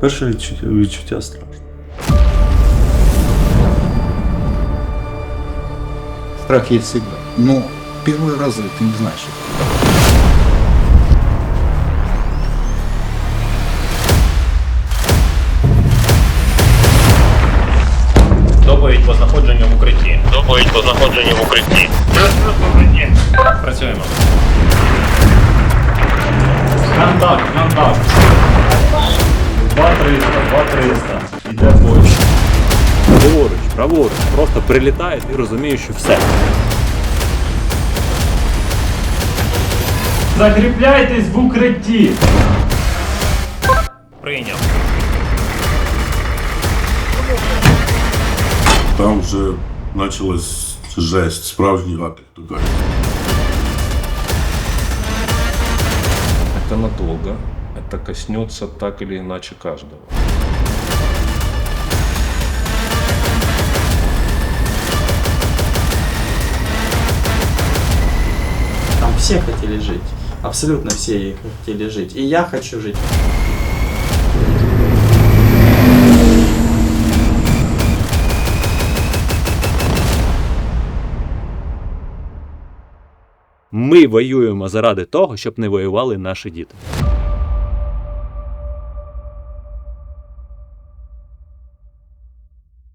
Перше відчуття, відчуття страшно. Страх есть всегда. Но первые разы ты не знаешь. Доповідь по знаходженню в укритті. Доповідь по знаходженню в укритті. Працюємо. Контакт, контакт. 2300, 2300. Іде бой. Ліворуч, праворуч, просто прилітає і розумієш, що все. Закріпляйтесь в укритті. Прийняв. Там вже почалась жесть, справжній ад, як то кажуть. Это надолго. Это коснется так или иначе каждого. Там все хотели жить. Абсолютно все хотели жить. И я хочу жить. Ми воюємо заради того, щоб не воювали наші діти.